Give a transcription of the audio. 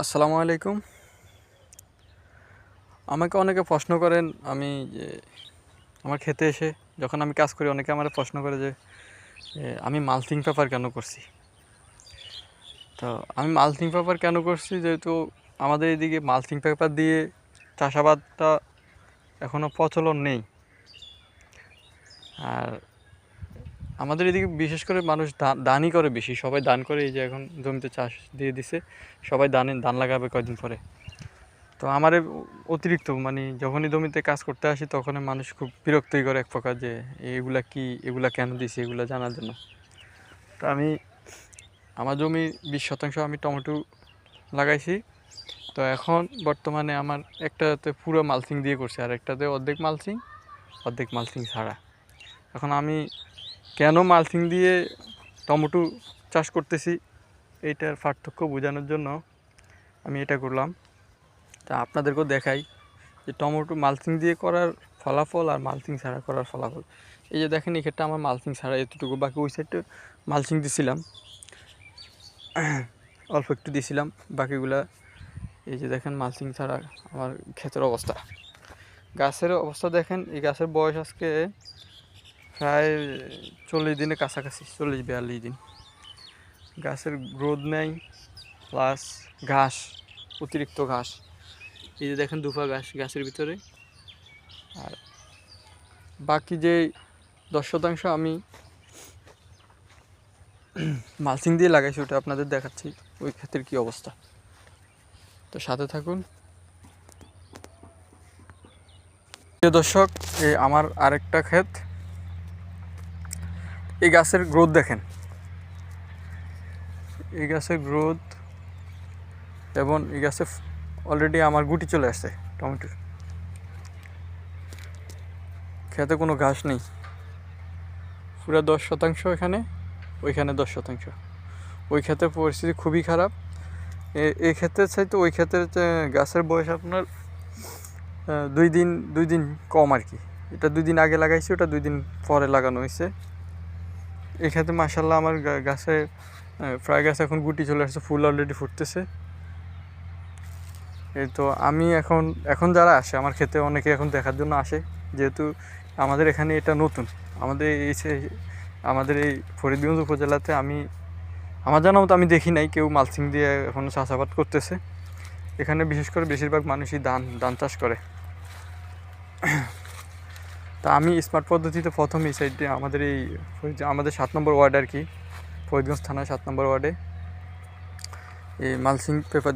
আসসালামু আলাইকুম। আমাকে অনেকে প্রশ্ন করেন, আমি যে আমার খেতে এসে যখন আমি কাজ করি, অনেকে আমার প্রশ্ন করে যে আমি মালথিং পেপার কেন করছি? তো আমি মালথিং পেপার কেন করছি? যেহেতু আমাদের এদিকে মালথিং পেপার দিয়ে চাষাবাদটা এখনও প্রচলন নেই। আর আমাদের এদিকে বিশেষ করে মানুষ দানই করে বেশি। সবাই দান করে এই যে এখন জমিতে চাষ দিয়ে দিছে। সবাই দানে, ধান লাগাবে কয়দিন পরে। তো আমার অতিরিক্ত মানে যখনই জমিতে কাজ করতে আসি তখন মানুষ খুব বিরক্তই করে এক প্রকার যে, এগুলা কি, এগুলা কেন দিছি, এগুলা জানার জন্য? তো আমি, আমার জমি বিশ শতাংশ আমি টমেটো লাগাইছি। তো এখন বর্তমানে আমার একটাতে পুরো মালচিং দিয়ে করছি, আর একটাতে অর্ধেক মালচিং অর্ধেক মালচিং ছাড়া। এখন আমি কেন মালচিং দিয়ে টমেটো চাষ করতেছি? এইটার পার্থক্য বোঝানোর জন্য আমি এটা করলাম। তা আপনাদেরকেও দেখাই যে টমেটো মালচিং দিয়ে করার ফলাফল আর মালচিং ছাড়া করার ফলাফল। এই যে দেখেন, এই ক্ষেত্রে আমার মালচিং ছাড়া এতটুকু, বাকি ওই সাইডটা মালচিং দিছিলাম। অল্প একটু দিছিলাম, বাকিগুলা এই যে দেখেন, মালচিং ছাড়া আমার ক্ষেতের অবস্থা। গাছের অবস্থা দেখেন, এই গাছের বয়স আজকে প্রায় চল্লিশ দিনের কাছাকাছি, চল্লিশ, বিয়াল্লিশ দিন। গাছের গ্রোথ নেই প্লাস ঘাস, অতিরিক্ত ঘাস। এই যে দেখেন দুফা ঘাস গাছের ভিতরে। আর বাকি যে দশ শতাংশ আমি মালচিং দিয়ে লাগাইছি, ওটা আপনাদের দেখাচ্ছি, ওই ক্ষেতের কী অবস্থা। তো সাথে থাকুন। প্রিয় দর্শক এই আমার আরেকটা ক্ষেত। এই গাছের গ্রোথ দেখেন। এই গাছের গ্রোথ এবং এই গাছে অলরেডি আমার গুটি চলে আসছে টমেটোর খেতে কোনো ঘাস নেই। পুরো দশ শতাংশ এখানে, ওইখানে দশ শতাংশ। ওই ক্ষেতের পরিস্থিতি খুবই খারাপ। এই ক্ষেত্রের চাইতে ওই ক্ষেত্রের যে গাছের বয়স আপনার দুই দিন দুই দিন কম আর কি। এটা দুই দিন আগে লাগাইছি, ওটা দুই দিন পরে লাগানো হয়েছে ক্ষেত্রে মাসাল্লাহ আমার গাছে প্রায় গাছে এখন গুটি চলে আসছে, ফুল অলরেডি ফুটতেছে। এই তো আমি এখন এখন যারা আসে, আমার খেতে অনেকে এখন দেখার জন্য আসে, যেহেতু আমাদের এখানে এটা নতুন। আমাদের এই আমাদের এই ফরিদগঞ্জ উপজেলাতে আমি, আমার জানা মতো আমি দেখি নাই, কেউ মালসিং দিয়ে এখনও চাষাবাদ করতেছে। এখানে বিশেষ করে বেশিরভাগ মানুষই ধান ধান চাষ করে। তা আমি স্মার্ট পদ্ধতিতে প্রথম এই সাইডে আমাদের এই আমাদের সাত নম্বর ওয়ার্ড আর কি, ফরিদগঞ্জ থানার সাত নম্বর ওয়ার্ডে। এই মালসিং পেপার